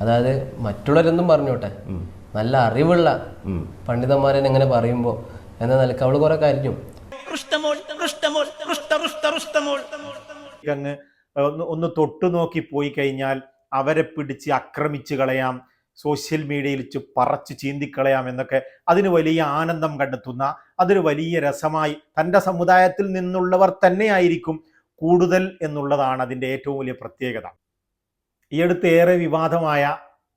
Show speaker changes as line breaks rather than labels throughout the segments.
അതായത് മറ്റുള്ളവരെന്തും പറഞ്ഞോട്ടെ നല്ല അറിവുള്ള പണ്ഡിതന്മാരെ എങ്ങനെ പറയുമ്പോൾ എന്ന നിലയ്ക്ക് അവൾ കുറെ
കാര്യം.
അങ്ങ് ഒന്ന് ഒന്ന് തൊട്ടു നോക്കി പോയി കഴിഞ്ഞാൽ അവരെ പിടിച്ച് ആക്രമിച്ചു കളയാം സോഷ്യൽ മീഡിയയിൽ വെച്ച് പറച്ച് ചീന്തിക്കളയാം എന്നൊക്കെ അതിന് വലിയ ആനന്ദം കണ്ടെത്തുന്ന അതൊരു വലിയ രസമായി തന്റെ സമുദായത്തിൽ നിന്നുള്ളവർ തന്നെയായിരിക്കും കൂടുതൽ എന്നുള്ളതാണ് അതിന്റെ ഏറ്റവും വലിയ പ്രത്യേകത. ഈ അടുത്ത് ഏറെ വിവാദമായ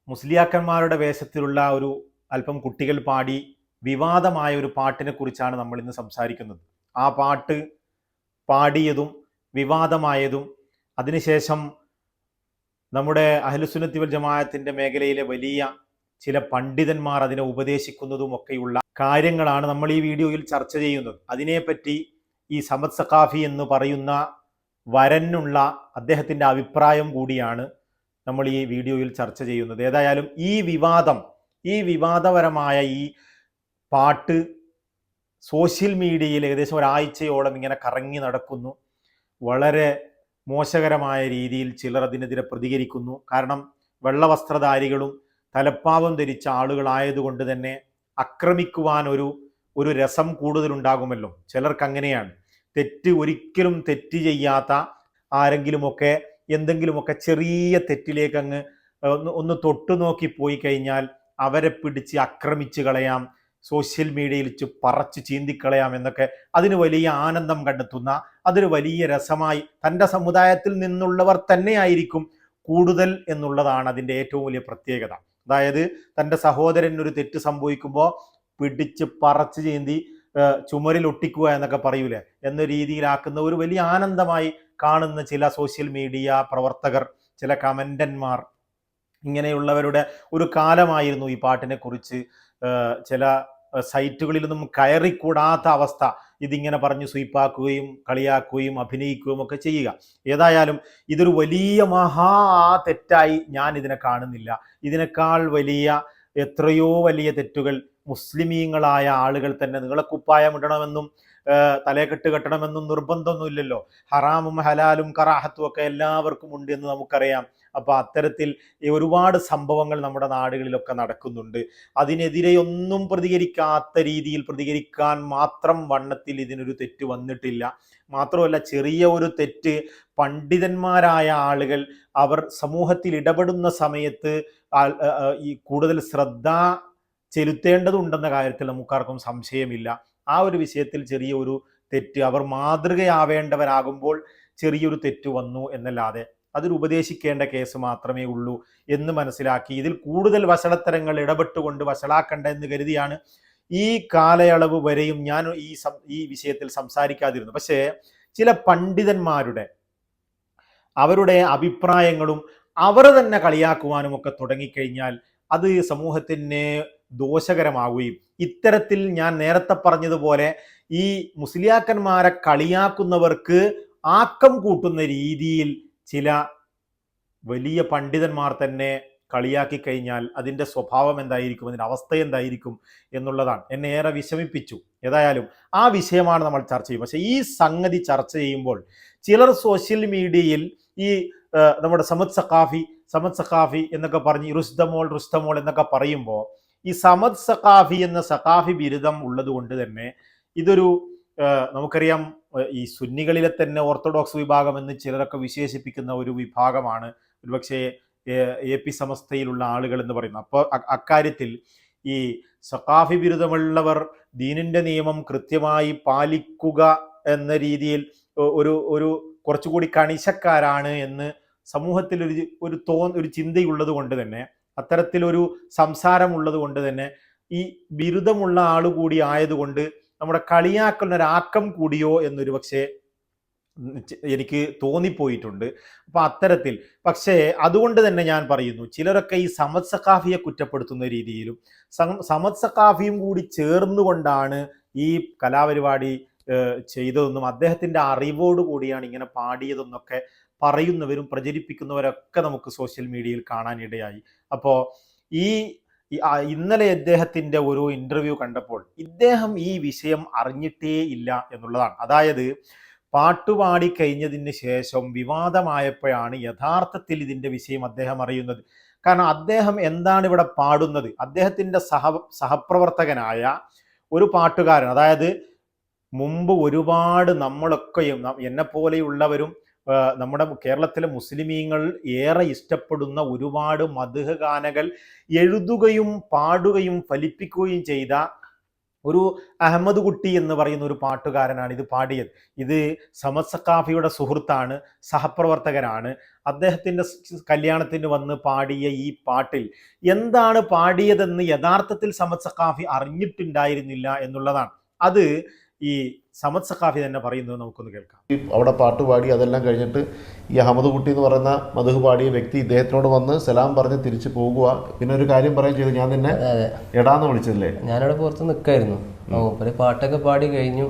മുസ്ലിയാക്കന്മാരുടെ വേഷത്തിലുള്ള ഒരു അല്പം കുട്ടികൾ പാടി വിവാദമായ ഒരു പാട്ടിനെ കുറിച്ചാണ് നമ്മൾ ഇന്ന് സംസാരിക്കുന്നത്. ആ പാട്ട് പാടിയതും വിവാദമായതും അതിനുശേഷം നമ്മുടെ അഹലുസുനത്തിവൽ വൽ മേഖലയിലെ വലിയ ചില പണ്ഡിതന്മാർ അതിനെ ഉപദേശിക്കുന്നതും ഒക്കെയുള്ള കാര്യങ്ങളാണ് നമ്മൾ ഈ വീഡിയോയിൽ ചർച്ച ചെയ്യുന്നത്. അതിനെപ്പറ്റി ഈ സമത് സഖാഫി എന്ന് പറയുന്ന വരനുള്ള അദ്ദേഹത്തിന്റെ അഭിപ്രായം കൂടിയാണ് നമ്മൾ ഈ വീഡിയോയിൽ ചർച്ച ചെയ്യുന്നത്. ഏതായാലും ഈ വിവാദം ഈ വിവാദപരമായ ഈ പാട്ട് സോഷ്യൽ മീഡിയയിൽ ഏകദേശം ഒരാഴ്ചയോളം ഇങ്ങനെ കറങ്ങി നടക്കുന്നു. വളരെ മോശകരമായ രീതിയിൽ ചിലർ അതിനെതിരെ പ്രതികരിക്കുന്നു. കാരണം വെള്ളവസ്ത്രധാരികളും തലപ്പാവം ധരിച്ച ആളുകളായതുകൊണ്ട് തന്നെ ആക്രമിക്കുവാൻ ഒരു ഒരു രസം കൂടുതലുണ്ടാകുമല്ലോ. ചിലർക്ക് അങ്ങനെയാണ്. തെറ്റ് ഒരിക്കലും തെറ്റ് ചെയ്യാത്ത ആരെങ്കിലുമൊക്കെ എന്തെങ്കിലുമൊക്കെ ചെറിയ തെറ്റിലേക്ക് അങ്ങ് ഒന്ന് തൊട്ടു നോക്കി പോയി കഴിഞ്ഞാൽ അവരെ പിടിച്ച് ആക്രമിച്ച് കളയാം സോഷ്യൽ മീഡിയയിൽ വെച്ച് പറച്ച് ചീന്തിക്കളയാം എന്നൊക്കെ അതിന് വലിയ ആനന്ദം കണ്ടെത്തുന്ന അതൊരു വലിയ രസമായി തന്റെ സമുദായത്തിൽ നിന്നുള്ളവർ തന്നെയായിരിക്കും കൂടുതൽ എന്നുള്ളതാണ് അതിന്റെ ഏറ്റവും വലിയ പ്രത്യേകത. അതായത് തന്റെ സഹോദരൻ ഒരു തെറ്റ് സംഭവിക്കുമ്പോൾ പിടിച്ച് പറച്ച് ചീന്തി ചുമരിൽ ഒട്ടിക്കുക എന്നൊക്കെ പറയൂലേ? എന്ന രീതിയിലാക്കുന്ന ഒരു വലിയ ആനന്ദമായി കാണുന്ന ചില സോഷ്യൽ മീഡിയ പ്രവർത്തകർ ചില കമന്റന്മാർ ഇങ്ങനെയുള്ളവരുടെ ഒരു കാലമായിരുന്നു ഈ പാട്ടിനെ കുറിച്ച്. ചില സൈറ്റുകളിലൊന്നും കയറിക്കൂടാത്ത അവസ്ഥ ഇതിങ്ങനെ പറഞ്ഞ് സ്വീപ്പാക്കുകയും കളിയാക്കുകയും അഭിനയിക്കുകയും ഒക്കെ ചെയ്യുക. ഏതായാലും ഇതൊരു വലിയ മഹാ തെറ്റായി ഞാൻ ഇതിനെ കാണുന്നില്ല. ഇതിനേക്കാൾ വലിയ എത്രയോ വലിയ തെറ്റുകൾ മുസ്ലിമീങ്ങളായ ആളുകൾ തന്നെ നിങ്ങളെ കുപ്പായം ഇടണമെന്നും തലയെക്കെട്ട് കെട്ടണമെന്നും നിർബന്ധമൊന്നുമില്ലല്ലോ ഹറാമും ഹലാലും കറാഹത്തും ഒക്കെ എല്ലാവർക്കും ഉണ്ട് എന്ന് നമുക്കറിയാം. അപ്പൊ അത്തരത്തിൽ ഈ ഒരുപാട് സംഭവങ്ങൾ നമ്മുടെ നാടുകളിലൊക്കെ നടക്കുന്നുണ്ട്. അതിനെതിരെ ഒന്നും പ്രതികരിക്കാത്ത രീതിയിൽ പ്രതികരിക്കാൻ മാത്രം വണ്ണത്തിൽ ഇതിനൊരു തെറ്റ് വന്നിട്ടില്ല. മാത്രമല്ല ചെറിയ ഒരു തെറ്റ് പണ്ഡിതന്മാരായ ആളുകൾ അവർ സമൂഹത്തിൽ ഇടപെടുന്ന സമയത്ത് ഈ കൂടുതൽ ശ്രദ്ധ ചെലുത്തേണ്ടതുണ്ടെന്ന കാര്യത്തിൽ നമുക്കാർക്കും സംശയമില്ല. ആ ഒരു വിഷയത്തിൽ ചെറിയ ഒരു തെറ്റ് അവർ മാതൃകയാവേണ്ടവരാകുമ്പോൾ ചെറിയൊരു തെറ്റ് വന്നു എന്നല്ലാതെ അതിൽ ഉപദേശിക്കേണ്ട കേസ് മാത്രമേ ഉള്ളൂ എന്ന് മനസ്സിലാക്കി ഇതിൽ കൂടുതൽ വഷളത്തരങ്ങൾ ഇടപെട്ടുകൊണ്ട് വഷളാക്കണ്ട എന്ന് കരുതിയാണ് ഈ കാലയളവ് വരെയും ഞാൻ ഈ ഈ വിഷയത്തിൽ സംസാരിക്കാതിരുന്നു പക്ഷേ ചില പണ്ഡിതന്മാരുടെ അവരുടെ അഭിപ്രായങ്ങളും അവർ തന്നെ കളിയാക്കുവാനും ഒക്കെ തുടങ്ങിക്കഴിഞ്ഞാൽ അത് സമൂഹത്തിന് ദോഷകരമാവുകയും ഇത്തരത്തിൽ ഞാൻ നേരത്തെ പറഞ്ഞതുപോലെ ഈ മുസ്ലിയാക്കന്മാരെ കളിയാക്കുന്നവർക്ക് ആക്കം കൂട്ടുന്ന രീതിയിൽ ചില വലിയ പണ്ഡിതന്മാർ തന്നെ കളിയാക്കി കഴിഞ്ഞാൽ അതിന്റെ സ്വഭാവം എന്തായിരിക്കും അതിന്റെ അവസ്ഥ എന്തായിരിക്കും എന്നുള്ളതാണ്. എന്നെ ഏറെ വിഷമിപ്പിച്ചു. ഏതായാലും ആ വിഷയമാണ് നമ്മൾ ചർച്ച ചെയ്യും. പക്ഷേ ഈ സംഗതി ചർച്ച ചെയ്യുമ്പോൾ ചിലർ സോഷ്യൽ മീഡിയയിൽ ഈ നമ്മുടെ സമത് സഖാഫി സമത് സഖാഫി എന്നൊക്കെ പറഞ്ഞ് റുസ്തമോൾ റുസ്തമോൾ എന്നൊക്കെ പറയുമ്പോൾ ഈ സമദ് സഖാഫി എന്ന സഖാഫി ബിരുദം ഉള്ളത് കൊണ്ട് തന്നെ ഇതൊരു നമുക്കറിയാം ഈ സുന്നികളിലെ തന്നെ ഓർത്തഡോക്സ് വിഭാഗം എന്ന് ചിലരൊക്കെ വിശേഷിപ്പിക്കുന്ന ഒരു വിഭാഗമാണ്. ഒരുപക്ഷെ എ പി സമസ്തയിലുള്ള ആളുകൾ എന്ന് പറയുന്നത്. അപ്പോൾ അക്കാര്യത്തിൽ ഈ സഖാഫി ബിരുദമുള്ളവർ ദീനിന്റെ നിയമം കൃത്യമായി പാലിക്കുക എന്ന രീതിയിൽ ഒരു ഒരു കുറച്ചുകൂടി കണിശക്കാരാണ് എന്ന് സമൂഹത്തിൽ ഒരു ഒരു തോ ഒരു ചിന്തയുള്ളത് കൊണ്ട് തന്നെ അത്തരത്തിലൊരു സംസാരം ഉള്ളത് കൊണ്ട് തന്നെ ഈ ബിരുദമുള്ള ആൾ കൂടി ആയതുകൊണ്ട് നമ്മുടെ കളിയാക്കുന്ന ഒരു ആക്കം കൂടിയോ എന്നൊരു പക്ഷേ എനിക്ക് തോന്നിപ്പോയിട്ടുണ്ട്. അപ്പൊ അത്തരത്തിൽ പക്ഷേ അതുകൊണ്ട് തന്നെ ഞാൻ പറയുന്നു ചിലരൊക്കെ ഈ സമദ് സഖാഫിയെ കുറ്റപ്പെടുത്തുന്ന രീതിയിലും സമത് സഖാഫിയും കൂടി ചേർന്നുകൊണ്ടാണ് ഈ കലാപരിപാടി ചെയ്തതെന്നും അദ്ദേഹത്തിന്റെ അറിവോട് കൂടിയാണ് ഇങ്ങനെ പാടിയതെന്നൊക്കെ പറയുന്നവരും പ്രചരിപ്പിക്കുന്നവരൊക്കെ നമുക്ക് സോഷ്യൽ മീഡിയയിൽ കാണാനിടയായി. അപ്പോൾ ഈ ഇന്നലെ ഇദ്ദേഹത്തിന്റെ ഒരു ഇന്റർവ്യൂ കണ്ടപ്പോൾ ഇദ്ദേഹം ഈ വിഷയം അറിഞ്ഞിട്ടേ ഇല്ല എന്നുള്ളതാണ്. അതായത് പാട്ടുപാടി കഴിഞ്ഞതിന് ശേഷം വിവാദമായപ്പോഴാണ് യഥാർത്ഥത്തിൽ ഇതിന്റെ വിഷയം അദ്ദേഹം അറിയുന്നത്. കാരണം അദ്ദേഹം എന്താണ് ഇവിടെ പാടുന്നത്? അദ്ദേഹത്തിന്റെ സഹ സഹപ്രവർത്തകനായ ഒരു പാട്ടുകാരൻ അതായത് മുമ്പ് ഒരുപാട് നമ്മളൊക്കെയും എന്നെ പോലെയുള്ളവരും നമ്മുടെ കേരളത്തിലെ മുസ്ലിമീങ്ങൾ ഏറെ ഇഷ്ടപ്പെടുന്ന ഒരുപാട് മധുഹ ഗാനകൾ എഴുതുകയും പാടുകയും ഫലിപ്പിക്കുകയും ചെയ്ത ഒരു അഹമ്മദ് കുട്ടി എന്ന് പറയുന്ന ഒരു പാട്ടുകാരനാണ് ഇത് പാടിയത്. ഇത് സമദ് സുഹൃത്താണ് സഹപ്രവർത്തകനാണ്. അദ്ദേഹത്തിന്റെ കല്യാണത്തിന് വന്ന് പാടിയ ഈ പാട്ടിൽ എന്താണ് പാടിയതെന്ന് യഥാർത്ഥത്തിൽ സമദ് അറിഞ്ഞിട്ടുണ്ടായിരുന്നില്ല എന്നുള്ളതാണ്. അത് ഈ സമദ് സഖാഫി തന്നെ പറയുന്നത് നമുക്കൊന്ന് കേൾക്കാം.
ഈ അവിടെ പാട്ട് പാടി അതെല്ലാം കഴിഞ്ഞിട്ട് ഈ അഹമ്മദ് കുട്ടി എന്ന് പറയുന്ന മധു പാടിയ വ്യക്തി ഇദ്ദേഹത്തിനോട് വന്ന് സലാം പറഞ്ഞ് തിരിച്ചു പോകുക പിന്നെ ഒരു കാര്യം പറയുകയും ചെയ്തു. ഞാൻ നിന്നെ എടാന്ന് വിളിച്ചല്ലേ
ഞാനവിടെ പുറത്ത് നിൽക്കായിരുന്നു മൂപ്പര് പാട്ടൊക്കെ പാടി കഴിഞ്ഞു.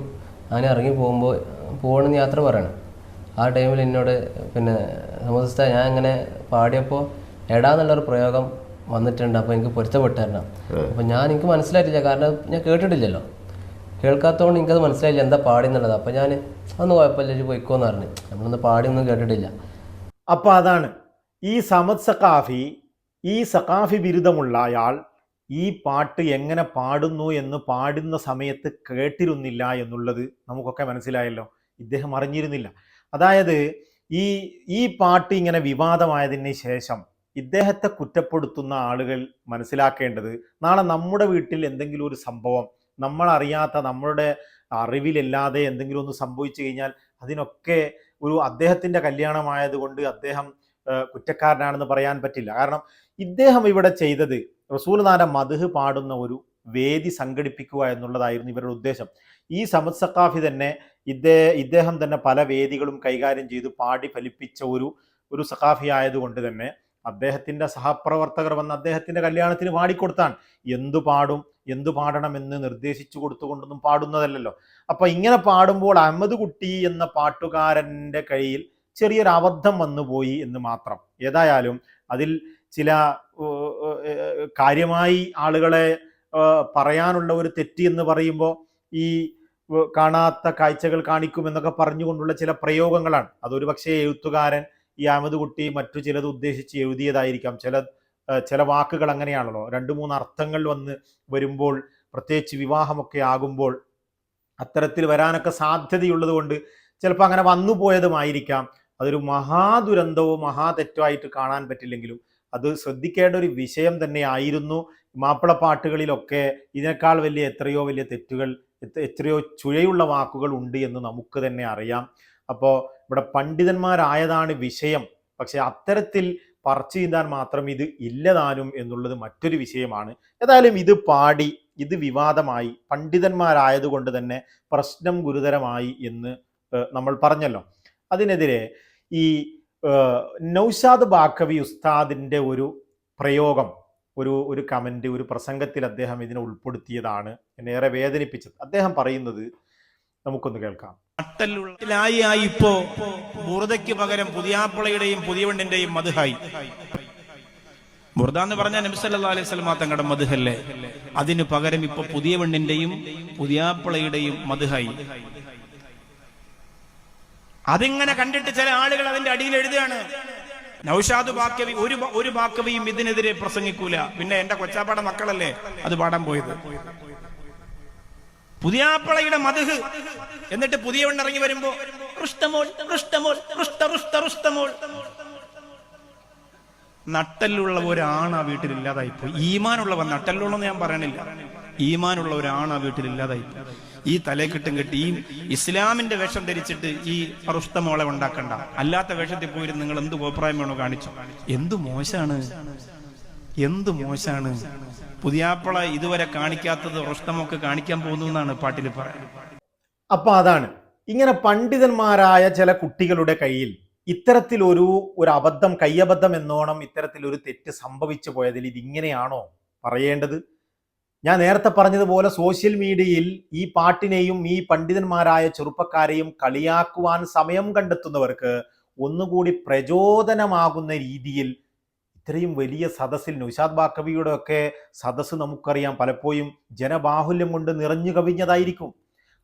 അങ്ങനെ ഇറങ്ങി പോകുമ്പോൾ പോകണമെന്ന് യാത്ര പറയണം. ആ ടൈമിൽ എന്നോട് പിന്നെ സമസ്ത ഞാൻ ഇങ്ങനെ പാടിയപ്പോൾ എടാന്നുള്ളൊരു പ്രയോഗം വന്നിട്ടുണ്ട്. അപ്പോൾ എനിക്ക് പൊരുത്തപ്പെട്ടായിരുന്നു അപ്പോൾ ഞാൻ എനിക്ക് മനസ്സിലായിട്ടില്ല. കാരണം ഞാൻ കേട്ടിട്ടില്ലല്ലോ. കേൾക്കാത്തതുകൊണ്ട് എനിക്കത് മനസ്സിലായില്ല എന്താ പാടി എന്നുള്ളത് അപ്പോൾ ഞാൻ അന്ന് കുഴപ്പമില്ല ഒരു പോയിക്കോന്ന് പറഞ്ഞു. നമ്മളൊന്ന് പാടിയൊന്നും കേട്ടിട്ടില്ല.
അപ്പോൾ അതാണ്. ഈ സമദ് സഖാഫി ഈ സഖാഫി ബിരുദമുള്ള അയാൾ ഈ പാട്ട് എങ്ങനെ പാടുന്നു എന്ന് പാടുന്ന സമയത്ത് കേട്ടിരുന്നില്ല എന്നുള്ളത് നമുക്കൊക്കെ മനസ്സിലായല്ലോ. ഇദ്ദേഹം അറിഞ്ഞിരുന്നില്ല. അതായത് ഈ ഈ പാട്ട് ഇങ്ങനെ വിവാദമായതിന് ശേഷം ഇദ്ദേഹത്തെ കുറ്റപ്പെടുത്തുന്ന ആളുകൾ മനസ്സിലാക്കേണ്ടത് നാളെ നമ്മുടെ വീട്ടിൽ എന്തെങ്കിലും ഒരു സംഭവം നമ്മൾ അറിയാത്ത നമ്മളുടെ അറിവിലില്ലാതെ എന്തെങ്കിലും ഒന്ന് സംഭവിച്ചു കഴിഞ്ഞാൽ അതിനൊക്കെ ഒരു അദ്ദേഹത്തിന്റെ കല്യാണമായതുകൊണ്ട് അദ്ദേഹം കുറ്റക്കാരനാണെന്ന് പറയാൻ പറ്റില്ല. കാരണം ഇദ്ദേഹം ഇവിടെ ചെയ്തത് റസൂൽനാര മധുഹ് പാടുന്ന ഒരു വേദി സംഘടിപ്പിക്കുക എന്നുള്ളതായിരുന്നു ഇവരുടെ ഉദ്ദേശം. ഈ സമദ് സക്കാഫി തന്നെ ഇദ്ദേ ഇദ്ദേഹം തന്നെ പല വേദികളും കൈകാര്യം ചെയ്ത് പാടി ഫലിപ്പിച്ച ഒരു ഒരു സഖാഫി ആയതുകൊണ്ട് തന്നെ അദ്ദേഹത്തിന്റെ സഹപ്രവർത്തകർ വന്ന് അദ്ദേഹത്തിന്റെ കല്യാണത്തിന് പാടിക്കൊടുത്താൻ എന്തു പാടും എന്തു പാടണമെന്ന് നിർദ്ദേശിച്ചു കൊടുത്തുകൊണ്ടൊന്നും പാടുന്നതല്ലല്ലോ. അപ്പോൾ ഇങ്ങനെ പാടുമ്പോൾ അഹമ്മദ് കുട്ടി എന്ന പാട്ടുകാരന്റെ കയ്യിൽ ചെറിയൊരു അബദ്ധം വന്നുപോയി എന്ന് മാത്രം. ഏതായാലും അതിൽ ചില കാര്യമായി ആളുകളെ പറയാനുള്ള ഒരു തെറ്റ് എന്ന് പറയുമ്പോൾ ഈ കാണാത്ത കാഴ്ചകൾ കാണിക്കുമെന്നൊക്കെ പറഞ്ഞുകൊണ്ടുള്ള ചില പ്രയോഗങ്ങളാണ്. അതൊരു പക്ഷേ എഴുത്തുകാരൻ ഈ അഹമ്മദ് കുട്ടി മറ്റു ചിലത് ഉദ്ദേശിച്ച് എഴുതിയതായിരിക്കാം. ചില ചില വാക്കുകൾ അങ്ങനെയാണല്ലോ. രണ്ട് മൂന്ന് അർത്ഥങ്ങൾ വന്ന് വരുമ്പോൾ പ്രത്യേകിച്ച് വിവാഹമൊക്കെ ആകുമ്പോൾ അത്തരത്തിൽ വരാനൊക്കെ സാധ്യതയുള്ളത് കൊണ്ട് ചിലപ്പോൾ അങ്ങനെ വന്നു പോയതുമായിരിക്കാം. അതൊരു മഹാദുരന്തവും മഹാതെറ്റുമായിട്ട് കാണാൻ പറ്റില്ലെങ്കിലും അത് ശ്രദ്ധിക്കേണ്ട ഒരു വിഷയം തന്നെ ആയിരുന്നു മാപ്പിള പാട്ടുകളിലൊക്കെ ഇതിനേക്കാൾ വലിയ എത്രയോ വലിയ തെറ്റുകൾ എത്രയോ ചുഴയുള്ള വാക്കുകൾ ഉണ്ട് എന്ന് നമുക്ക് തന്നെ അറിയാം. അപ്പോൾ ഇവിടെ പണ്ഡിതന്മാരായതാണ് വിഷയം. പക്ഷെ അത്തരത്തിൽ പറിച്ചു ചെയ്താൽ മാത്രം ഇത് ഇല്ലതാനും എന്നുള്ളത് മറ്റൊരു വിഷയമാണ്. ഏതായാലും ഇത് പാടി ഇത് വിവാദമായി പണ്ഡിതന്മാരായതുകൊണ്ട് തന്നെ പ്രശ്നം ഗുരുതരമായി എന്ന് നമ്മൾ പറഞ്ഞല്ലോ. അതിനെതിരെ ഈ നൌഷാദ് ബാക്കവി ഉസ്താദിന്റെ ഒരു പ്രയോഗം ഒരു ഒരു കമന്റ് ഒരു പ്രസംഗത്തിൽ അദ്ദേഹം ഇതിനെ ഉൾപ്പെടുത്തിയതാണ്. എന്നെ ഏറെ വേദനിപ്പിച്ചത്. അദ്ദേഹം പറയുന്നത് നമുക്കൊന്ന് കേൾക്കാം.
നട്ടലുള്ളായി ഇപ്പോ ബുറുദയ്ക്ക് പകരം പുതിയാപ്പിളയുടെയും പുതിയവണ്ണിന്റെയും മധുഹായി. ബുർദ എന്ന് പറഞ്ഞാൽ നബിസല്ലാ അലൈഹി സ്വലമാ തങ്ങളുടെ മധുഹല്ലേ? അതിന് പകരം ഇപ്പൊ പുതിയവണ്ണിന്റെയും പുതിയാപ്പിളയുടെയും മധുഹായി. അതിങ്ങനെ കണ്ടിട്ട് ചില ആളുകൾ അതിന്റെ അടിയിൽ എഴുതുകയാണ്. നൌഷാദ് ബാക്കവി ഒരു ഒരു ബാക്കവിയും ഇതിനെതിരെ പ്രസംഗിക്കൂല. പിന്നെ എന്റെ കൊച്ചാപ്പാടെ മക്കളല്ലേ? അത് പാടാൻ പോയത്. പുതിയാപ്പളയുടെ മധുഹ്. എന്നിട്ട് പുതിയ ഇറങ്ങി വരുമ്പോ റുഷ്ടമോൾ റുഷ്ടമോൾ റുഷ്ട റുഷ്ട ഒരാണ് ആ വീട്ടിലില്ലാതായിപ്പോയി ഈമാനുള്ളവൻ നട്ടല്ലുള്ളെന്ന് ഞാൻ പറയണില്ല. ഈമാനുള്ള ഒരാണ് ആ വീട്ടിൽ ഇല്ലാതായിപ്പോയി. ഈ തലേക്കെട്ടും കെട്ടി ഈ ഇസ്ലാമിന്റെ വേഷം ധരിച്ചിട്ട് ഈ അറുഷ്ടമോളെ ഉണ്ടാക്കണ്ട. അല്ലാത്ത വേഷത്തിൽ പോയിരുന്ന് നിങ്ങൾ എന്ത് അഭിപ്രായം വേണോ കാണിച്ചു. എന്തു മോശാണ്? എന്തു മോശാണ്? പുതിയാപ്പള ഇതുവരെ കാണിക്കാത്തത് റുസ്തമൊക്കെ കാണിക്കാൻ പോകുന്നു എന്നാണ് പാട്ടിൽ പറയുന്നത്.
അപ്പൊ അതാണ്. ഇങ്ങനെ പണ്ഡിതന്മാരായ ചില കുട്ടികളുടെ കയ്യിൽ ഇത്തരത്തിലൊരു ഒരു അബദ്ധം കയ്യബദ്ധം എന്നോണം ഇത്തരത്തിലൊരു തെറ്റ് സംഭവിച്ചു പോയതിൽ ഇതിങ്ങനെയാണോ പറയേണ്ടത്? ഞാൻ നേരത്തെ പറഞ്ഞതുപോലെ സോഷ്യൽ മീഡിയയിൽ ഈ പാട്ടിനെയും ഈ പണ്ഡിതന്മാരായ ചെറുപ്പക്കാരെയും കളിയാക്കുവാൻ സമയം കണ്ടെത്തുന്നവർക്ക് ഒന്നുകൂടി പ്രചോദനമാകുന്ന രീതിയിൽ ഇത്രയും വലിയ സദസ്സിൽ നൗഷാദ് ബാക്കവിയുടെ ഒക്കെ സദസ്സ് നമുക്കറിയാം. പലപ്പോഴും ജനബാഹുല്യം കൊണ്ട് നിറഞ്ഞു കവിഞ്ഞതായിരിക്കും.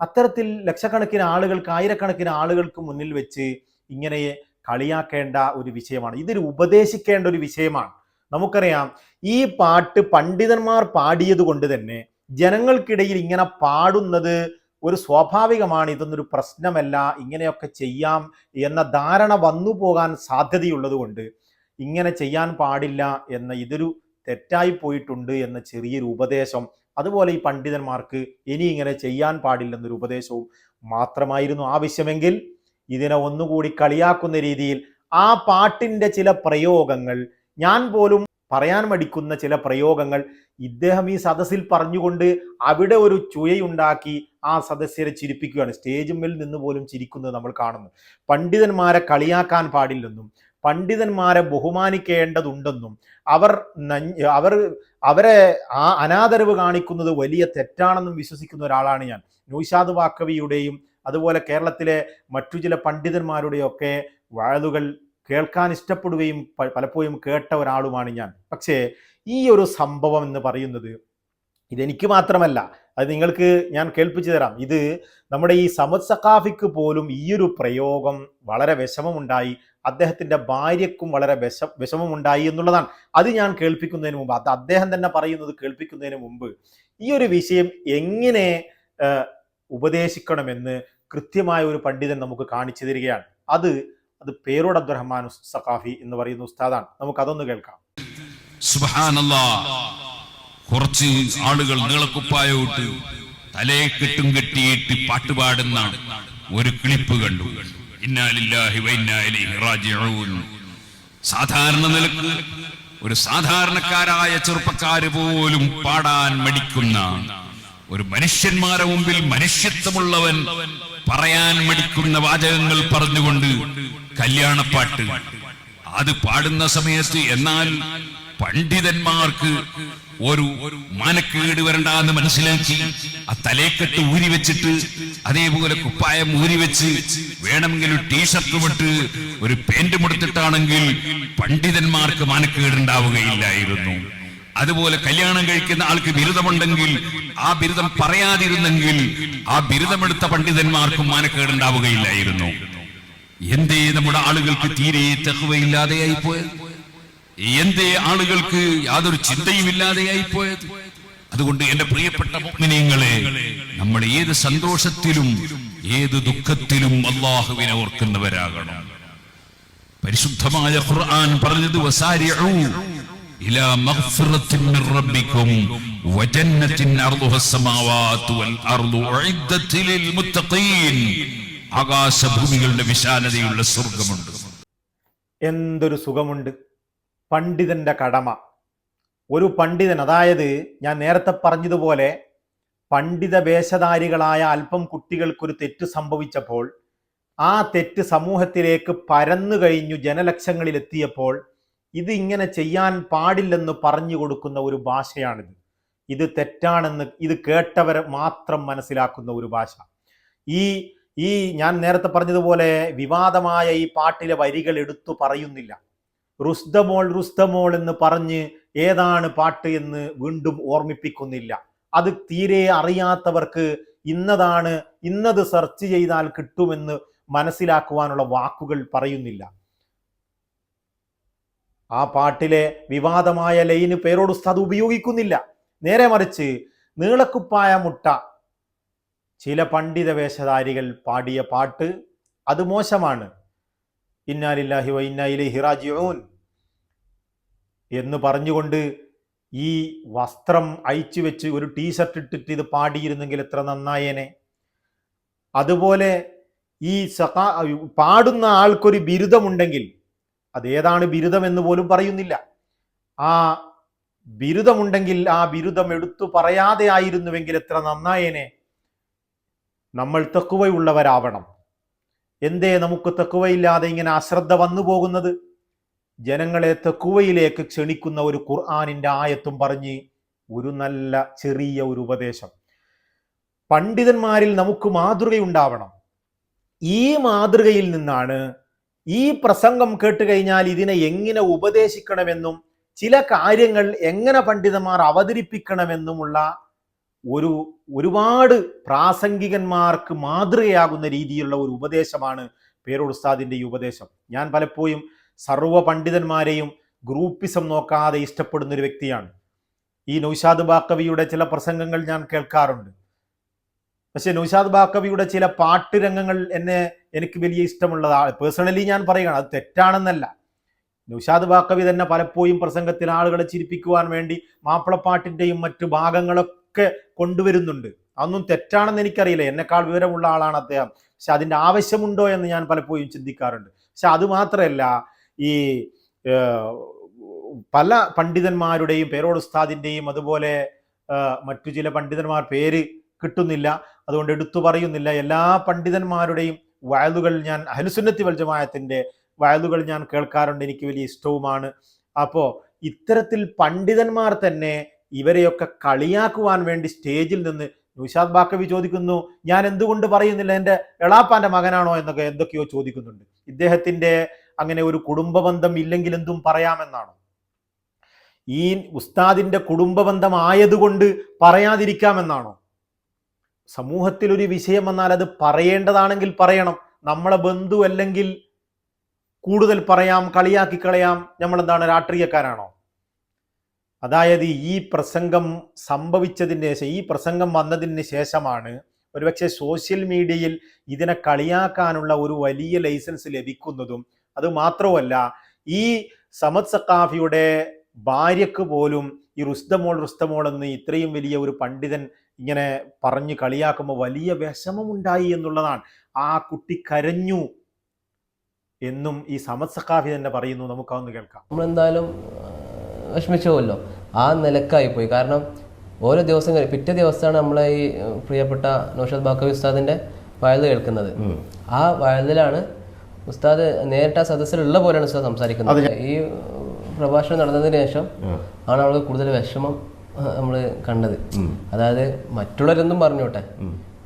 അത്തരത്തിൽ ലക്ഷക്കണക്കിന് ആളുകൾക്ക് ആയിരക്കണക്കിന് ആളുകൾക്ക് മുന്നിൽ വെച്ച് ഇങ്ങനെ കളിയാക്കേണ്ട ഒരു വിഷയമാണ്. ഇതൊരു ഉപദേശിക്കേണ്ട ഒരു വിഷയമാണ്. നമുക്കറിയാം ഈ പാട്ട് പണ്ഡിതന്മാർ പാടിയത് കൊണ്ട് തന്നെ ജനങ്ങൾക്കിടയിൽ ഇങ്ങനെ പാടുന്നത് ഒരു സ്വാഭാവികമാണ്. ഇതൊന്നൊരു പ്രശ്നമല്ല. ഇങ്ങനെയൊക്കെ ചെയ്യാം എന്ന ധാരണ വന്നു പോകാൻ സാധ്യതയുള്ളത് കൊണ്ട് ഇങ്ങനെ ചെയ്യാൻ പാടില്ല എന്ന ഇതൊരു തെറ്റായി പോയിട്ടുണ്ട് എന്ന ചെറിയൊരു ഉപദേശം. അതുപോലെ ഈ പണ്ഡിതന്മാർക്ക് ഇനി ഇങ്ങനെ ചെയ്യാൻ പാടില്ലെന്നൊരു ഉപദേശവും മാത്രമായിരുന്നു. ആവശ്യമെങ്കിൽ ഇതിനെ ഒന്നുകൂടി കളിയാക്കുന്ന രീതിയിൽ ആ പാട്ടിന്റെ ചില പ്രയോഗങ്ങൾ ഞാൻ പോലും പറയാൻ മടിക്കുന്ന ചില പ്രയോഗങ്ങൾ ഇദ്ദേഹം ഈ സദസ്സിൽ പറഞ്ഞുകൊണ്ട് അവിടെ ഒരു ചുയയുണ്ടാക്കി ആ സദസ്യരെ ചിരിപ്പിക്കുകയാണ്. സ്റ്റേജിന്മേൽ നിന്ന് പോലും ചിരിക്കുന്നത് നമ്മൾ കാണുന്നു. പണ്ഡിതന്മാരെ കളിയാക്കാൻ പാടില്ലെന്നും പണ്ഡിതന്മാരെ ബഹുമാനിക്കേണ്ടതുണ്ടെന്നും അവർ അവർ അവരെ ആ അനാദരവ് കാണിക്കുന്നത് വലിയ തെറ്റാണെന്നും വിശ്വസിക്കുന്ന ഒരാളാണ് ഞാൻ. നൂഷാദ് വാക്കവിയുടെയും അതുപോലെ കേരളത്തിലെ മറ്റു ചില പണ്ഡിതന്മാരുടെയും ഒക്കെ വാഴലുകൾ കേൾക്കാൻ ഇഷ്ടപ്പെടുകയും പലപ്പോഴും കേട്ട ഒരാളുമാണ് ഞാൻ. പക്ഷേ ഈ ഒരു സംഭവം എന്ന് പറയുന്നത് ഇതെനിക്ക് മാത്രമല്ല അത് നിങ്ങൾക്ക് ഞാൻ കേൾപ്പിച്ചു തരാം. ഇത് നമ്മുടെ ഈ സമത് സഖാഫിക്ക് പോലും ഈ ഒരു പ്രയോഗം വളരെ വിഷമമുണ്ടായി. അദ്ദേഹത്തിന്റെ ഭാര്യക്കും വളരെ വിഷ വിഷമമുണ്ടായി എന്നുള്ളതാണ്. അത് ഞാൻ കേൾപ്പിക്കുന്നതിന് മുമ്പ് അത് അദ്ദേഹം തന്നെ പറയുന്നത് കേൾപ്പിക്കുന്നതിന് മുമ്പ് ഈ ഒരു വിഷയം എങ്ങനെ ഉപദേശിക്കണമെന്ന് കൃത്യമായ ഒരു പണ്ഡിതൻ നമുക്ക് കാണിച്ചു തരികയാണ്. അത് അത് പേരോട് അബ്ദുറഹ്മാൻ സഖാഫി എന്ന് പറയുന്ന ഉസ്താദാണ്. നമുക്ക് അതൊന്ന് കേൾക്കാം.
കുറച്ച് ആളുകൾ നീളക്കുപ്പായോട്ട് തലയെ കെട്ടും കെട്ടിയിട്ട് പാട്ടുപാടുന്ന ഒരു ക്ലിപ്പ് കണ്ടു. ഇന്നാലില്ലാഹി സാധാരണ നിലയ്ക്ക് ഒരു സാധാരണക്കാരായ ചെറുപ്പക്കാര് പോലും പാടാൻ മടിക്കുന്ന ഒരു മനുഷ്യന്മാരെ മുമ്പിൽ മനുഷ്യത്വമുള്ളവൻ പറയാൻ മടിക്കുന്ന വാചകങ്ങൾ പറഞ്ഞുകൊണ്ട് കല്യാണപ്പാട്ട്. അത് പാടുന്ന സമയത്ത് എന്നാൽ പണ്ഡിതന്മാർക്ക് ഒരു മാനക്കേട് വരണ്ടാന്ന് മനസ്സിലാക്കി ആ തലേക്കെട്ട് ഊരി വെച്ചിട്ട് അതേപോലെ കുപ്പായം ഊരി വെച്ച് വേണമെങ്കിൽ ടീഷർട്ട് വിട്ട് ഒരു പെന്റും മുടുത്തിട്ടാണെങ്കിൽ പണ്ഡിതന്മാർക്ക് മാനക്കേട് ഉണ്ടാവുകയില്ലായിരുന്നു. അതുപോലെ കല്യാണം കഴിക്കുന്ന ആൾക്ക് ബിരുദമുണ്ടെങ്കിൽ ആ ബിരുദം പറയാതിരുന്നെങ്കിൽ ആ ബിരുദമെടുത്ത പണ്ഡിതന്മാർക്കും മാനക്കേട് ഉണ്ടാവുകയില്ലായിരുന്നു. എന്തേ നമ്മുടെ ആളുകൾക്ക് തീരെ തെഹുവയില്ലാതെയായി പോയത്? എന്തേ ആളുകൾക്ക് യാതൊരു ചിന്തയും ഇല്ലാതെയായി പോയത് അതുകൊണ്ട് എന്റെ പ്രിയപ്പെട്ട മുഅ്മിനീങ്ങളെ നമ്മൾ ഏത് സന്തോഷത്തിലും ഏത് ദുഃഖത്തിലും അള്ളാഹുവിനെ ഓർക്കുന്നവരാകണം. പരിശുദ്ധമായ ഖുർആൻ പറഞ്ഞത് ഇലാ റബ്ബിക്കും വൽ ലിൽ മുത്തഖീൻ. ആകാശഭൂമികളുടെ
എന്തൊരു സുഖമുണ്ട്. പണ്ഡിതന്റെ കടമ. ഒരു പണ്ഡിതൻ അതായത് ഞാൻ നേരത്തെ പറഞ്ഞതുപോലെ പണ്ഡിത വേഷധാരികളായ അല്പം കുട്ടികൾക്കൊരു തെറ്റ് സംഭവിച്ചപ്പോൾ ആ തെറ്റ് സമൂഹത്തിലേക്ക് പരന്നു കഴിഞ്ഞു ജനലക്ഷങ്ങളിലെത്തിയപ്പോൾ ഇത് ഇങ്ങനെ ചെയ്യാൻ പാടില്ലെന്ന് പറഞ്ഞു കൊടുക്കുന്ന ഒരു ഭാഷയാണിത്. ഇത് തെറ്റാണെന്ന് ഇത് കേട്ടവർ മാത്രം മനസ്സിലാക്കുന്ന ഒരു ഭാഷ. ഈ ഈ ഞാൻ നേരത്തെ പറഞ്ഞതുപോലെ വിവാദമായ ഈ പാട്ടിലെ വരികൾ എടുത്തു പറയുന്നില്ല. റുസ്തമോൾ റുസ്തമോൾ എന്ന് പറഞ്ഞ് ഏതാണ് പാട്ട് എന്ന് വീണ്ടും ഓർമ്മിപ്പിക്കുന്നില്ല. അത് തീരെ അറിയാത്തവർക്ക് ഇന്നതാണ് ഇന്നത് സെർച്ച് ചെയ്താൽ കിട്ടുമെന്ന് മനസ്സിലാക്കുവാനുള്ള വാക്കുകൾ പറയുന്നില്ല. ആ പാട്ടിലെ വിവാദമായ ലൈന് പേരോട് ഉസ്താദ് ഉപയോഗിക്കുന്നില്ല. നേരെ മറിച്ച് നീളക്കുപ്പായ മുട്ട ചില പണ്ഡിത വേഷധാരികൾ പാടിയ പാട്ട് അത് മോശമാണ്. ഇന്നാലില്ലാഹി വ ഇന്നാ ഇലൈഹി റാജിഊൻ. എന്ന് പറഞ്ഞുകൊണ്ട് ഈ വസ്ത്രം അയച്ചു വെച്ച് ഒരു ടീഷർട്ട് ഇട്ടിട്ട് ഇത് പാടിയിരുന്നെങ്കിൽ എത്ര നന്നായേനെ. അതുപോലെ ഈ സഖാ പാടുന്ന ആൾക്കൊരു ബിരുദമുണ്ടെങ്കിൽ അതേതാണ് ബിരുദം എന്ന് പോലും പറയുന്നില്ല. ആ ബിരുദമുണ്ടെങ്കിൽ ആ ബിരുദം എടുത്തു പറയാതെ ആയിരുന്നുവെങ്കിൽ എത്ര നന്നായേനെ. നമ്മൾ തെക്കുവയുള്ളവരാവണം എന്തേ നമുക്ക് തെക്കുവയില്ലാതെ ഇങ്ങനെ അശ്രദ്ധ വന്നു പോകുന്നത്? ജനങ്ങളെ തെക്കുവയിലേക്ക് ക്ഷണിക്കുന്ന ഒരു ഖുർആാനിന്റെ ആയത്തും പറഞ്ഞ് ഒരു നല്ല ചെറിയ ഒരു ഉപദേശം. പണ്ഡിതന്മാരിൽ നമുക്ക് മാതൃകയുണ്ടാവണം. ഈ മാതൃകയിൽ നിന്നാണ് ഈ പ്രസംഗം കേട്ട് കഴിഞ്ഞാൽ ഇതിനെ എങ്ങനെ ഉപദേശിക്കണമെന്നും ചില കാര്യങ്ങൾ എങ്ങനെ പണ്ഡിതന്മാർ അവതരിപ്പിക്കണമെന്നുമുള്ള ഒരു ഒരുപാട് പ്രാസംഗികന്മാർക്ക് മാതൃകയാകുന്ന രീതിയിലുള്ള ഒരു ഉപദേശമാണ് പേരോട് ഈ ഉപദേശം. ഞാൻ പലപ്പോഴും സർവ പണ്ഡിതന്മാരെയും ഗ്രൂപ്പിസം നോക്കാതെ ഇഷ്ടപ്പെടുന്ന ഒരു വ്യക്തിയാണ്. ഈ നൗഷാദ് ബാക്കവിയുടെ ചില പ്രസംഗങ്ങൾ ഞാൻ കേൾക്കാറുണ്ട്. പക്ഷേ നൗഷാദ് ബാക്കവിയുടെ ചില പാട്ട് രംഗങ്ങൾ എന്നെ എനിക്ക് വലിയ ഇഷ്ടമുള്ളതാണ് പേഴ്സണലി ഞാൻ പറയുകയാണ് അത് തെറ്റാണെന്നല്ല. നൗഷാദ് ബാക്കവി തന്നെ പലപ്പോഴും പ്രസംഗത്തിൽ ആളുകളെ ചിരിപ്പിക്കുവാൻ വേണ്ടി മാപ്പിളപ്പാട്ടിന്റെയും മറ്റു ഭാഗങ്ങളൊക്കെ കൊണ്ടുവരുന്നുണ്ട്. അതൊന്നും തെറ്റാണെന്ന് എനിക്കറിയില്ല. എന്നെക്കാൾ വിവരമുള്ള ആളാണ് അദ്ദേഹം. പക്ഷെ അതിന്റെ ആവശ്യമുണ്ടോ എന്ന് ഞാൻ പലപ്പോഴും ചിന്തിക്കാറുണ്ട്. പക്ഷെ അത് മാത്രമല്ല ഈ പല പണ്ഡിതന്മാരുടെയും പേരോട് ഉസ്താദിന്റെയും അതുപോലെ മറ്റു ചില പണ്ഡിതന്മാർ പേര് കിട്ടുന്നില്ല. അതുകൊണ്ട് എടുത്തു പറയുന്നില്ല. എല്ലാ പണ്ഡിതന്മാരുടെയും വയലുകൾ ഞാൻ അഹലുസുന്നത്തി വൽജമായത്തിന്റെ വയലുകൾ ഞാൻ കേൾക്കാറുണ്ട്. എനിക്ക് വലിയ ഇഷ്ടവുമാണ്. അപ്പോൾ ഇത്തരത്തിൽ പണ്ഡിതന്മാർ തന്നെ ഇവരെയൊക്കെ കളിയാക്കുവാൻ വേണ്ടി സ്റ്റേജിൽ നിന്ന് നുഷാദ് ബാക്കവി ചോദിക്കുന്നു ഞാൻ എന്തുകൊണ്ട് പറയുന്നില്ല? എന്റെ എളാപ്പാന്റെ മകനാണോ? എന്നൊക്കെ എന്തൊക്കെയോ ചോദിക്കുന്നുണ്ട്. ഇദ്ദേഹത്തിന്റെ അങ്ങനെ ഒരു കുടുംബ ബന്ധം ഇല്ലെങ്കിൽ എന്തും പറയാമെന്നാണോ? ഈ ഉസ്താദിന്റെ കുടുംബ ബന്ധം ആയതുകൊണ്ട് പറയാതിരിക്കാമെന്നാണോ? സമൂഹത്തിൽ ഒരു വിഷയം വന്നാൽ അത് പറയേണ്ടതാണെങ്കിൽ പറയണം. നമ്മളെ ബന്ധു അല്ലെങ്കിൽ കൂടുതൽ പറയാം കളിയാക്കി കളയാം നമ്മൾ എന്താണ് രാഷ്ട്രീയക്കാരാണോ? അതായത് ഈ പ്രസംഗം സംഭവിച്ചതിന് ശേഷം ഈ പ്രസംഗം വന്നതിന് ശേഷമാണ് ഒരുപക്ഷെ സോഷ്യൽ മീഡിയയിൽ ഇതിനെ കളിയാക്കാനുള്ള ഒരു വലിയ ലൈസൻസ് ലഭിക്കുന്നതും. അത് മാത്രമല്ല ഈ സമദ് സക്കാഫിയുടെ ഭാര്യക്ക് പോലും ഈ റുസ്തമോൾ റുസ്തമോൾ എന്ന് ഇത്രയും വലിയ ഒരു പണ്ഡിതൻ ഇങ്ങനെ പറഞ്ഞ് കളിയാക്കുമ്പോൾ വലിയ വിഷമമുണ്ടായി എന്നുള്ളതാണ്. ആ കുട്ടി കരഞ്ഞു എന്നും ഈ സമദ് സക്കാഫി തന്നെ പറയുന്നു. നമുക്കതൊന്ന് കേൾക്കാം.
നമ്മളെന്തായാലും വിഷമിച്ചു ആ നിലക്കായി പോയി കാരണം ഓരോ ദിവസം കഴിഞ്ഞ് പിറ്റേ ദിവസമാണ് നമ്മളെ ഈ പ്രിയപ്പെട്ട നൗഷദ് ബാക്കവി ഉസ്താദിന്റെ വയൽ കേൾക്കുന്നത്. ആ വയലിലാണ് ഉസ്താദ് നേരിട്ട് ആ സദസ്സിലുള്ള പോലെയാണ് ഉസ്താദ് സംസാരിക്കുന്നത്. ഈ പ്രഭാഷണം നടന്നതിന് ശേഷം ആണ് അവൾക്ക് കൂടുതൽ വിഷമം നമ്മൾ കണ്ടത്. അതായത് മറ്റുള്ളവരെന്തും പറഞ്ഞോട്ടെ.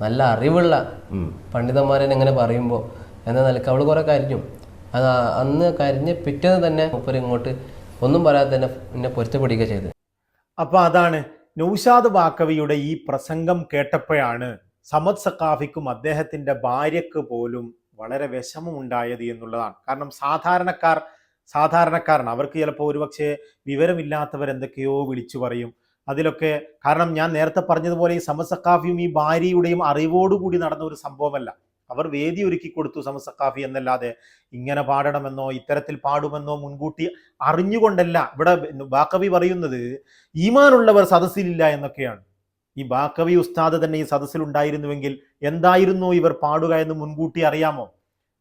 നല്ല അറിവുള്ള പണ്ഡിതന്മാരെ എങ്ങനെ പറയുമ്പോൾ എന്ന നിലയ്ക്ക് അവൾ കുറെ കരഞ്ഞു. അത് അന്ന് കരഞ്ഞ് പിറ്റേന്ന് തന്നെ മുപ്പര് ഇങ്ങോട്ട് ഒന്നും പറയാതെ തന്നെ എന്നെ പൊരുത്തപ്പെടുകയൊക്കെ ചെയ്ത്
അപ്പോൾ അതാണ് നൗഷാദ് ബാക്കവിയുടെ ഈ പ്രസംഗം കേട്ടപ്പോഴാണ് സമദ് സക്കാഫിക്കും അദ്ദേഹത്തിന്റെ ഭാര്യക്ക് പോലും വളരെ വിഷമമുണ്ടായത് എന്നുള്ളതാണ്. കാരണം സാധാരണക്കാർ സാധാരണക്കാരാണ്. അവർക്ക് ചിലപ്പോൾ ഒരുപക്ഷെ വിവരമില്ലാത്തവർ എന്തൊക്കെയോ വിളിച്ചു പറയും. അതിലൊക്കെ കാരണം ഞാൻ നേരത്തെ പറഞ്ഞതുപോലെ ഈ സമദ് സക്കാഫിയും ഈ ഭാര്യയുടെയും അറിവോടുകൂടി നടന്ന ഒരു സംഭവമല്ല. അവർ വേദി ഒരുക്കി കൊടുത്തു സമസക്കാഫി സക്കാഫി എന്നല്ലാതെ. ഇങ്ങനെ പാടണമെന്നോ ഇത്തരത്തിൽ പാടുമെന്നോ മുൻകൂട്ടി അറിഞ്ഞുകൊണ്ടല്ല ഇവിടെ ബാക്കവി പറയുന്നത്. ഈമാനുള്ളവർ സദസ്സിലില്ല എന്നൊക്കെയാണ്. ഈ ബാക്കവി ഉസ്താദ് തന്നെ ഈ സദസ്സിൽ ഉണ്ടായിരുന്നുവെങ്കിൽ എന്തായിരുന്നു ഇവർ പാടുക എന്ന് മുൻകൂട്ടി അറിയാമോ?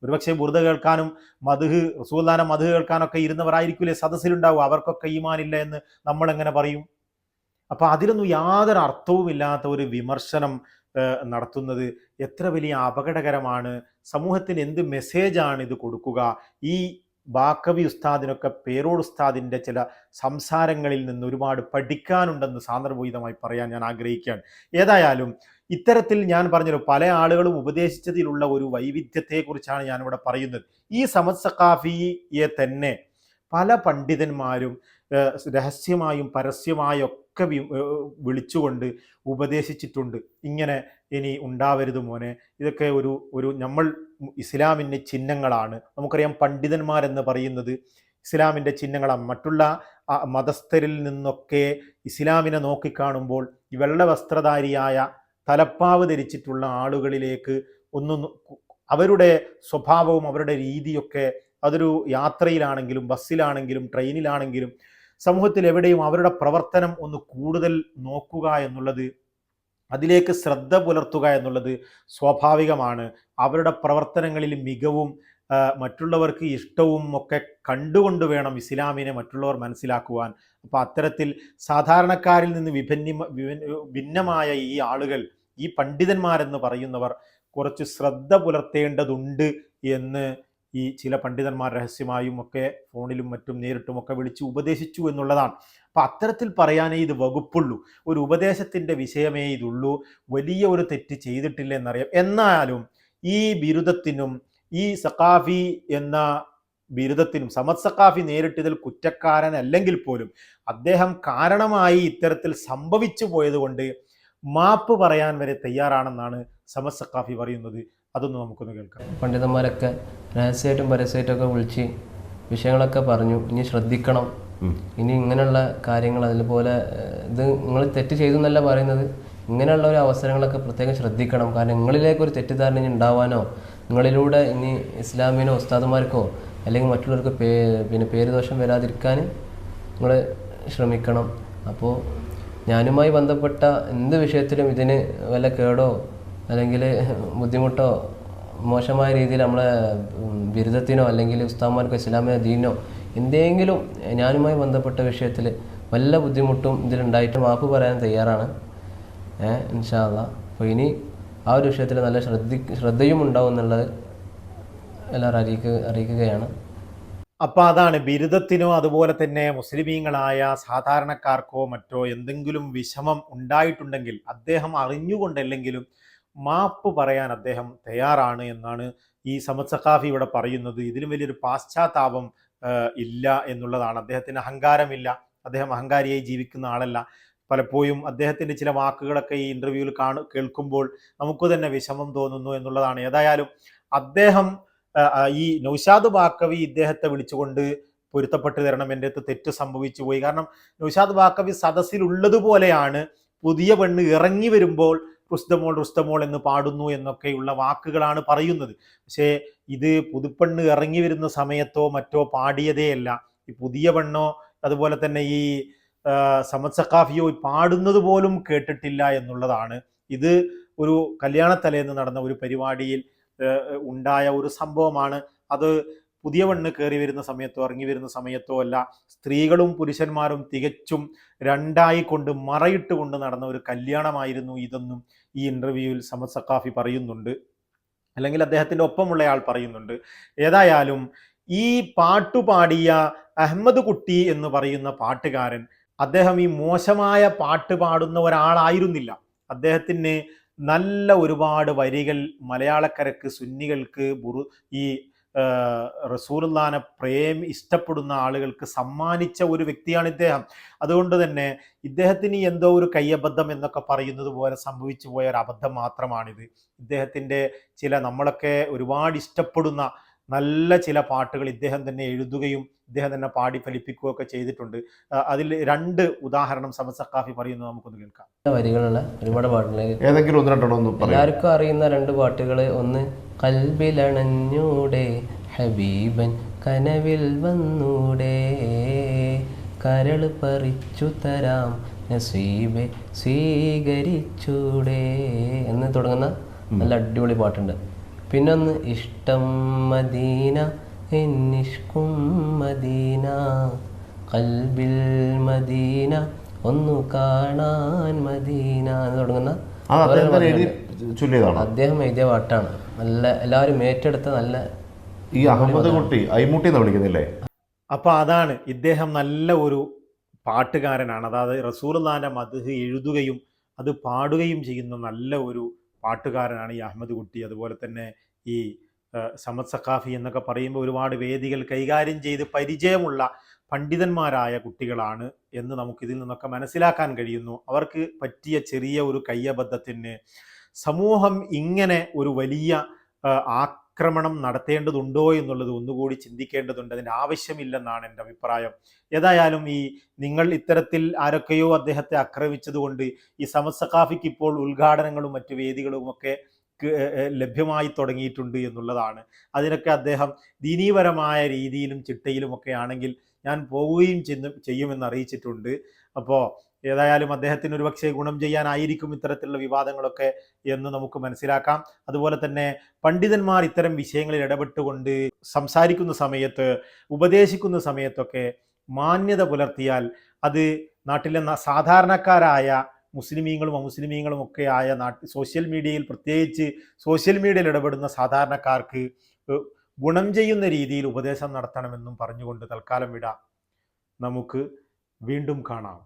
ഒരുപക്ഷെ ബുർദ കേൾക്കാനും മധുഹ് റസൂല്ലാന മധു കേൾക്കാനൊക്കെ ഇരുന്നവരായിരിക്കില്ലേ സദസ്സിലുണ്ടാവുക അവർക്കൊക്കെ ഈമാനില്ല എന്ന് നമ്മൾ എങ്ങനെ പറയും? അപ്പൊ അതിലൊന്നും യാതൊരു അർത്ഥവുമില്ലാത്ത ഒരു വിമർശനം നടത്തുന്നത് എത്ര വലിയ അപകടകരമാണ്. സമൂഹത്തിന് എന്ത് മെസ്സേജാണ് ഇത് കൊടുക്കുക? ഈ ബാക്കവി ഉസ്താദിനൊക്കെ പേരോട് ഉസ്താദിന്റെ ചില സംസാരങ്ങളിൽ നിന്ന് ഒരുപാട് പഠിക്കാനുണ്ടെന്ന് സാന്ദർഭോചിതമായി പറയാൻ ഞാൻ ആഗ്രഹിക്കുകയാണ്. ഏതായാലും ഇത്തരത്തിൽ ഞാൻ പറഞ്ഞല്ലോ പല ആളുകളും ഉപദേശിച്ചതിലുള്ള ഒരു വൈവിധ്യത്തെക്കുറിച്ചാണ് ഞാനിവിടെ പറയുന്നത്. ഈ സമത് സഖാഫിയെ തന്നെ പല പണ്ഡിതന്മാരും രഹസ്യമായും പരസ്യമായും ഒക്കെ വിളിച്ചുകൊണ്ട് ഉപദേശിച്ചിട്ടുണ്ട്. ഇങ്ങനെ ഇനി ഉണ്ടാവരുത് മോനെ. ഇതൊക്കെ ഒരു ഒരു നമ്മൾ ഇസ്ലാമിന്റെ ചിഹ്നങ്ങളാണ്. നമുക്കറിയാം പണ്ഡിതന്മാരെന്ന് പറയുന്നത് ഇസ്ലാമിന്റെ ചിഹ്നങ്ങളാണ്. മറ്റുള്ള മതസ്ഥരിൽ നിന്നൊക്കെ ഇസ്ലാമിനെ നോക്കിക്കാണുമ്പോൾ ഈ വെള്ള വസ്ത്രധാരിയായ തലപ്പാവ് ധരിച്ചിട്ടുള്ള ആളുകളിലേക്ക് ഒന്ന് അവരുടെ സ്വഭാവവും അവരുടെ രീതിയൊക്കെ അതൊരു യാത്രയിലാണെങ്കിലും ബസ്സിലാണെങ്കിലും ട്രെയിനിലാണെങ്കിലും സമൂഹത്തിൽ എവിടെയും അവരുടെ പ്രവർത്തനം ഒന്ന് കൂടുതൽ നോക്കുക എന്നുള്ളത് അതിലേക്ക് ശ്രദ്ധ പുലർത്തുക എന്നുള്ളത് സ്വാഭാവികമാണ്. അവരുടെ പ്രവർത്തനങ്ങളിൽ മികവും മറ്റുള്ളവർക്ക് ഇഷ്ടവും ഒക്കെ കണ്ടുകൊണ്ട് വേണം ഇസ്ലാമിനെ മറ്റുള്ളവർ മനസ്സിലാക്കുവാൻ. അപ്പോൾ അത്തരത്തിൽ സാധാരണക്കാരിൽ നിന്ന് വിഭിന്ന ഭിന്നമായ ഈ ആളുകൾ ഈ പണ്ഡിതന്മാരെന്ന് പറയുന്നവർ കുറച്ച് ശ്രദ്ധ പുലർത്തേണ്ടതുണ്ട് എന്ന് ഈ ചില പണ്ഡിതന്മാർ രഹസ്യമായും ഒക്കെ ഫോണിലും മറ്റും നേരിട്ടും ഒക്കെ വിളിച്ച് ഉപദേശിച്ചു എന്നുള്ളതാണ്. അപ്പം അത്തരത്തിൽ പറയാനേ ഇത് വകുപ്പുള്ളൂ. ഒരു ഉപദേശത്തിന്റെ വിഷയമേ ഇതുള്ളൂ. വലിയ ഒരു തെറ്റ് ചെയ്തിട്ടില്ല എന്നറിയാം എന്നാലും ഈ ബിരുദത്തിനും ഈ സഖാഫി എന്ന ബിരുദത്തിനും സമദ് സഖാഫി നേരിട്ടതിൽ കുറ്റക്കാരൻ അല്ലെങ്കിൽ പോലും അദ്ദേഹം കാരണമായി ഇത്തരത്തിൽ സംഭവിച്ചു പോയതുകൊണ്ട് മാപ്പ് പറയാൻ വരെ തയ്യാറാണെന്നാണ് സമദ് സഖാഫി പറയുന്നത്. അതൊന്ന് നമുക്കൊന്ന് കേൾക്കാം.
പണ്ഡിതന്മാരൊക്കെ രഹസ്യമായിട്ടും പരസ്യമായിട്ടും ഒക്കെ വിളിച്ച് വിഷയങ്ങളൊക്കെ പറഞ്ഞു. ഇനി ശ്രദ്ധിക്കണം. ഇനി ഇങ്ങനെയുള്ള കാര്യങ്ങൾ അതുപോലെ ഇത് നിങ്ങൾ തെറ്റ് ചെയ്തു എന്നല്ല പറയുന്നത്. ഇങ്ങനെയുള്ള ഒരു അവസരങ്ങളൊക്കെ പ്രത്യേകം ശ്രദ്ധിക്കണം. കാരണം നിങ്ങളിലേക്ക് ഒരു തെറ്റിദ്ധാരണ ഇനി ഉണ്ടാവാനോ നിങ്ങളിലൂടെ ഇനി ഇസ്ലാമിനോ ഉസ്താദുമാർക്കോ അല്ലെങ്കിൽ മറ്റുള്ളവർക്ക് പേ പിന്നെ പേര് ദോഷം വരാതിരിക്കാൻ നിങ്ങൾ ശ്രമിക്കണം. അപ്പോൾ ഞാനുമായി ബന്ധപ്പെട്ട എന്ത് വിഷയത്തിലും ഇതിന് വല്ല കേടോ അല്ലെങ്കിൽ ബുദ്ധിമുട്ടോ മോശമായ രീതിയിൽ നമ്മളെ ബിരുദത്തിനോ അല്ലെങ്കിൽ ഉസ്താമാർക്കോ ഇസ്ലാമിയ ദീനോ എന്തെങ്കിലും ഞാനുമായി ബന്ധപ്പെട്ട വിഷയത്തിൽ വല്ല ബുദ്ധിമുട്ടും ഇതിലുണ്ടായിട്ട് മാപ്പ് പറയാൻ തയ്യാറാണ്. ഏഹ് ഇൻഷാല്ല അപ്പോൾ ഇനി ആ ഒരു വിഷയത്തിൽ നല്ല ശ്രദ്ധി ശ്രദ്ധയും ഉണ്ടാവും എന്നുള്ളത് എല്ലാവരും അറിയിക്കുക അറിയിക്കുകയാണ്.
അപ്പോൾ അതാണ് ബിരുദത്തിനോ അതുപോലെ തന്നെ മുസ്ലിമീങ്ങളായ സാധാരണക്കാർക്കോ മറ്റോ എന്തെങ്കിലും വിഷമം ഉണ്ടായിട്ടുണ്ടെങ്കിൽ അദ്ദേഹം അറിഞ്ഞുകൊണ്ടല്ലെങ്കിലും മാപ്പ് പറയാൻ അദ്ദേഹം തയ്യാറാണ് എന്നാണ് ഈ സമദ് സഖാഫി ഇവിടെ പറയുന്നത്. ഇതിലും വലിയൊരു പാശ്ചാത്താപം ഇല്ല എന്നുള്ളതാണ്. അദ്ദേഹത്തിന് അഹങ്കാരമില്ല. അദ്ദേഹം അഹങ്കാരിയായി ജീവിക്കുന്ന ആളല്ല. പലപ്പോഴും അദ്ദേഹത്തിന്റെ ചില വാക്കുകളൊക്കെ ഈ ഇന്റർവ്യൂവിൽ കാണു കേൾക്കുമ്പോൾ നമുക്ക് തന്നെ വിഷമം തോന്നുന്നു എന്നുള്ളതാണ്. ഏതായാലും അദ്ദേഹം ഈ നൗഷാദ് ബാക്കവി ഇദ്ദേഹത്തെ വിളിച്ചുകൊണ്ട് പൊരുത്തപ്പെട്ട് തരണം. എന്റെ അടുത്ത് തെറ്റ് സംഭവിച്ചു പോയി. കാരണം നൗഷാദ് ബാക്കവി സദസ്സിലുള്ളതുപോലെയാണ് പുതിയ പെണ്ണ് ഇറങ്ങി വരുമ്പോൾ റുസ്തമോൾ റുസ്തമോൾ എന്ന് പാടുന്നു എന്നൊക്കെയുള്ള വാക്കുകളാണ് പറയുന്നത്. പക്ഷേ ഇത് പുതുപ്പെണ്ണ് ഇറങ്ങി വരുന്ന സമയത്തോ മറ്റോ പാടിയതേയല്ല ഈ പുതിയ പെണ്ണോ അതുപോലെ തന്നെ ഈ സമദ് സഖാഫിയോ പാടുന്നത് പോലും കേട്ടിട്ടില്ല എന്നുള്ളതാണ്. ഇത് ഒരു കല്യാണത്തലേന്ന് നടന്ന ഒരു പരിപാടിയിൽ ഉണ്ടായ ഒരു സംഭവമാണ്. അത് പുതിയ പെണ്ണ് കയറി വരുന്ന സമയത്തോ ഇറങ്ങി വരുന്ന സമയത്തോ അല്ല സ്ത്രീകളും പുരുഷന്മാരും തികച്ചും രണ്ടായി കൊണ്ട് മറയിട്ട് കൊണ്ട് നടന്ന ഒരു കല്യാണമായിരുന്നു ഇതെന്നും ഈ ഇന്റർവ്യൂവിൽ സമദ് സക്കാഫി പറയുന്നുണ്ട്. അല്ലെങ്കിൽ അദ്ദേഹത്തിന്റെ ഒപ്പമുള്ള ഒപ്പമുള്ളയാൾ പറയുന്നുണ്ട്. ഏതായാലും ഈ പാട്ടുപാടിയ അഹമ്മദ് കുട്ടി എന്ന് പറയുന്ന പാട്ടുകാരൻ അദ്ദേഹം ഈ മോശമായ പാട്ട് പാടുന്ന ഒരാളായിരുന്നില്ല. അദ്ദേഹത്തിന് നല്ല ഒരുപാട് വരികൾ മലയാളക്കരക്ക് സുന്നികൾക്ക് ബുറു ഈ റസൂലുല്ലാനെ പ്രേം ഇഷ്ടപ്പെടുന്ന ആളുകൾക്ക് സമ്മാനിച്ച ഒരു വ്യക്തിയാണ് ഇദ്ദേഹം. അതുകൊണ്ട് തന്നെ ഇദ്ദേഹത്തിന് എന്തോ ഒരു കയ്യബദ്ധം എന്നൊക്കെ പറയുന്നത് പോലെ സംഭവിച്ചു പോയ ഒരു അബദ്ധം മാത്രമാണിത്. ഇദ്ദേഹത്തിന്റെ ചില നമ്മളൊക്കെ ഒരുപാട് ഇഷ്ടപ്പെടുന്ന നല്ല ചില പാട്ടുകൾ ഇദ്ദേഹം തന്നെ എഴുതുകയും ഇദ്ദേഹം തന്നെ പാടി ഫലിപ്പിക്കുകയൊക്കെ ചെയ്തിട്ടുണ്ട്. അതിൽ രണ്ട് ഉദാഹരണം സമദ് സക്കാഫി പറയുന്നത് നമുക്കൊന്ന് കേൾക്കാം.
വരികളുള്ള ഒരുപാട് പാട്ടുകൾ
ഏതെങ്കിലും ഒന്ന് രണ്ടെണ്ണം
എല്ലാവർക്കും അറിയുന്ന രണ്ട് പാട്ടുകൾ ഒന്ന് കൽബിലണഞ്ഞൂടെ ഹബീബൻ കനവിൽ വന്നൂടെ കരൾ പറിച്ചു തരാം നസീബെ സ്വീകരിച്ചൂടെ എന്ന് തുടങ്ങുന്ന നല്ല അടിപൊളി പാട്ടുണ്ട്. പിന്നൊന്ന് ഇഷ്ടം മദീന എന്നിഷ്കും മദീന. കൽബിൽ മദീന ഒന്നു കാണാൻ മദീന. എന്ന് തുടങ്ങുന്ന
അദ്ദേഹം
എഴുതിയ പാട്ടാണ്. നല്ല എല്ലാവരും ഏറ്റെടുത്ത നല്ല
ഈ അഹമ്മദ് കുട്ടി ഐമുട്ടി എന്ന് വിളിക്കുന്നില്ലേ?
അപ്പൊ അതാണ് ഇദ്ദേഹം നല്ല ഒരു പാട്ടുകാരനാണ്. അതായത് റസൂലുള്ളാന്റെ മധു എഴുതുകയും അത് പാടുകയും ചെയ്യുന്ന നല്ല ഒരു പാട്ടുകാരനാണ് ഈ അഹമ്മദ് കുട്ടി. അതുപോലെ തന്നെ ഈ സമത് സഖാഫി എന്നൊക്കെ പറയുമ്പോൾ ഒരുപാട് വേദികൾ കൈകാര്യം ചെയ്ത് പരിചയമുള്ള പണ്ഡിതന്മാരായ കുട്ടികളാണ് എന്ന് നമുക്കിതിൽ നിന്നൊക്കെ മനസ്സിലാക്കാൻ കഴിയുന്നു. അവർക്ക് പറ്റിയ ചെറിയ ഒരു കയ്യബദ്ധത്തിന് സമൂഹം ഇങ്ങനെ ഒരു വലിയ ആക്രമണം നടത്തേണ്ടതുണ്ടോ എന്നുള്ളത് ഒന്നുകൂടി ചിന്തിക്കേണ്ടതുണ്ട്. അതിന്റെ ആവശ്യമില്ലെന്നാണ് എന്റെ അഭിപ്രായം. ഏതായാലും ഈ നിങ്ങൾ ഇത്തരത്തിൽ ആരൊക്കെയോ അദ്ദേഹത്തെ ആക്രമിച്ചതുകൊണ്ട് ഈ സമസഖാഫിക്ക് സഖാഫിക്ക് ഇപ്പോൾ ഉദ്ഘാടനങ്ങളും മറ്റു വേദികളും ഒക്കെ ലഭ്യമായി തുടങ്ങിയിട്ടുണ്ട് എന്നുള്ളതാണ്. അതിനൊക്കെ അദ്ദേഹം ദീനീപരമായ രീതിയിലും ചിട്ടയിലും ഒക്കെ ആണെങ്കിൽ ഞാൻ പോവുകയും ചെന്ന് ചെയ്യുമെന്ന് അറിയിച്ചിട്ടുണ്ട്. അപ്പോൾ ഏതായാലും അദ്ദേഹത്തിന് ഒരുപക്ഷെ ഗുണം ചെയ്യാനായിരിക്കും ഇത്തരത്തിലുള്ള വിവാദങ്ങളൊക്കെ എന്ന് നമുക്ക് മനസ്സിലാക്കാം. അതുപോലെ തന്നെ പണ്ഡിതന്മാർ ഇത്തരം വിഷയങ്ങളിൽ ഇടപെട്ടുകൊണ്ട് സംസാരിക്കുന്ന സമയത്ത് ഉപദേശിക്കുന്ന സമയത്തൊക്കെ മാന്യത പുലർത്തിയാൽ അത് നാട്ടിലെ സാധാരണക്കാരായ മുസ്ലിമീങ്ങളും അമുസ്ലിമീങ്ങളും ഒക്കെ ആയ നാട്ടിൽ സോഷ്യൽ മീഡിയയിൽ പ്രത്യേകിച്ച് സോഷ്യൽ മീഡിയയിൽ ഇടപെടുന്ന സാധാരണക്കാർക്ക് ഗുണം ചെയ്യുന്ന രീതിയിൽ ഉപദേശം നടത്തണമെന്നും പറഞ്ഞുകൊണ്ട് തൽക്കാലം വിടാം. നമുക്ക് വീണ്ടും കാണാം.